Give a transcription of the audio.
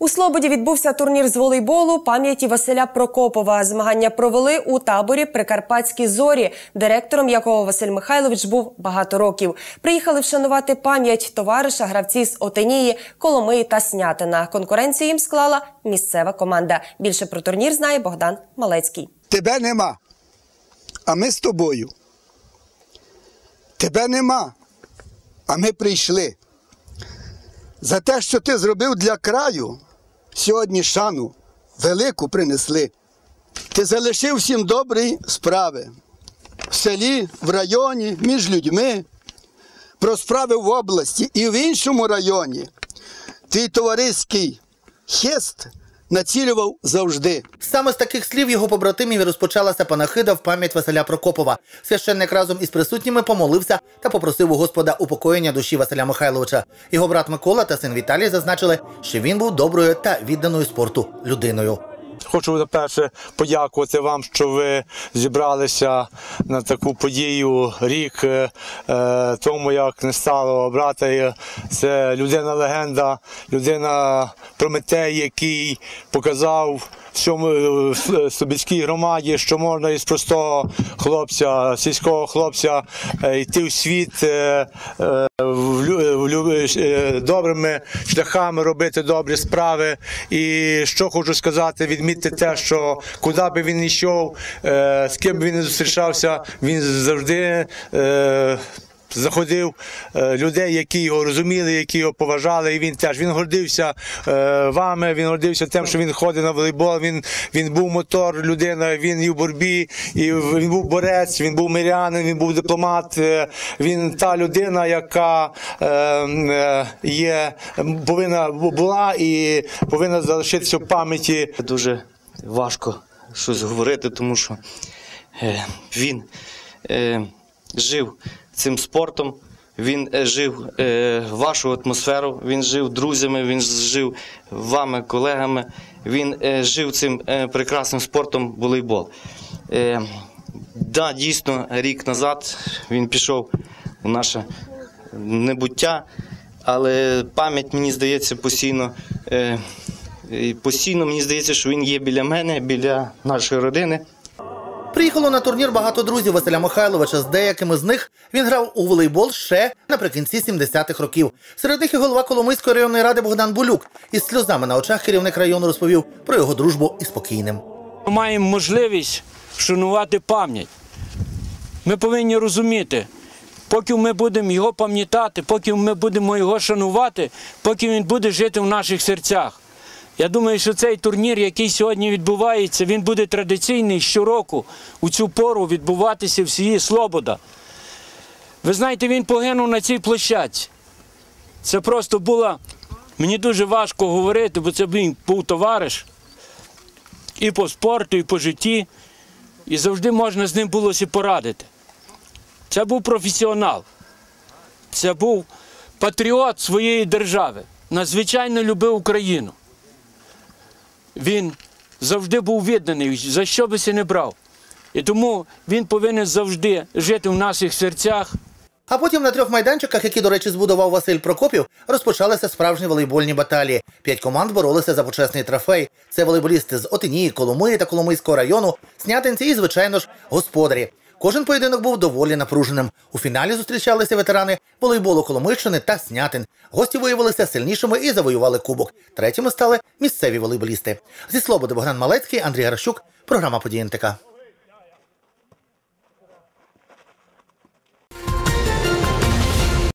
У Слободі відбувся турнір з волейболу пам'яті Василя Прокопова. Змагання провели у таборі Прикарпатські зорі, директором якого Василь Михайлович був багато років. Приїхали вшанувати пам'ять товариша гравці з Отинії, Коломиї та Снятина. Конкуренцію їм склала місцева команда. Більше про турнір знає Богдан Малецький. Тебе нема. А ми з тобою. Тебе нема. А ми прийшли. За те, що ти зробив для краю, сьогодні шану велику принесли. Ти залишив всім добрі справи в селі, в районі, між людьми, про справи в області і в іншому районі. Твій товариський хист націлював завжди. Саме з таких слів його побратимів розпочалася панахида в пам'ять Василя Прокопова. Священник разом із присутніми помолився та попросив у Господа упокоєння душі Василя Михайловича. Його брат Микола та син Віталій зазначили, що він був доброю та відданою спорту людиною. Хочу перше подякувати вам, що ви зібралися на таку подію рік е, е, тому, як не стало брата. Це людина легенда, людина Прометей, який показав всьому е, Слобідській громаді, що можна із простого хлопця, сільського хлопця йти в світ в добрими шляхами робити добрі справи. І що хочу сказати, відмітити те, що куди би він йшов, е, з ким би він не зустрічався, він завжди. Заходив е, людей, які його розуміли, які його поважали, і він теж він гордився е, вами. Він гордився тим, що він ходить на волейбол. Він він був мотор, людина. Він і в боротьбі, і він був борець, він був мирянин, він був дипломат. е, Він та людина, яка є повинна була і повинна залишитися в пам'яті Дуже важко щось говорити, тому що він жив цим спортом, він е, жив е, вашу атмосферу, він жив друзями, він жив вами, колегами, він е, жив цим е, прекрасним спортом волейбол. Е, да, дійсно, рік назад він пішов у наше небуття, але пам'ять, мені здається, постійно. Е, постійно мені здається, що він є біля мене, біля нашої родини. Приїхало на турнір багато друзів Василя Михайловича. З деякими з них він грав у волейбол ще наприкінці 70-х років. Серед них і голова Коломийської районної ради Богдан Булюк. Із сльозами на очах керівник району розповів про його дружбу із покійним. Ми маємо можливість вшанувати пам'ять. Ми повинні розуміти, поки ми будемо його пам'ятати, поки ми будемо його шанувати, поки він буде жити в наших серцях. Я думаю, що цей турнір, який сьогодні відбувається, він буде традиційний щороку у цю пору відбуватися в Слобода. Ви знаєте, він погинув на цій площадці. Це просто було, мені дуже важко говорити, бо це він був товариш і по спорту, і по житті. І завжди можна з ним було порадити. Це був професіонал, це був патріот своєї держави. Надзвичайно любив Україну. Він завжди був відданий, за що би си не брав. І тому він повинен завжди жити в наших серцях. А потім на трьох майданчиках, які, до речі, збудував Василь Прокопів, розпочалися справжні волейбольні баталії. П'ять команд боролися за почесний трофей. Це волейболісти з Отинії, Коломиї та Коломийського району, снятинці і, звичайно ж, господарі. Кожен поєдинок був доволі напруженим. У фіналі зустрічалися ветерани волейболу Коломийщини та Снятин. Гості виявилися сильнішими і завоювали кубок. Третіми стали місцеві волейболісти. Зі Слободи Богдан Малецький, Андрій Гарщук, Програма «Події НТК».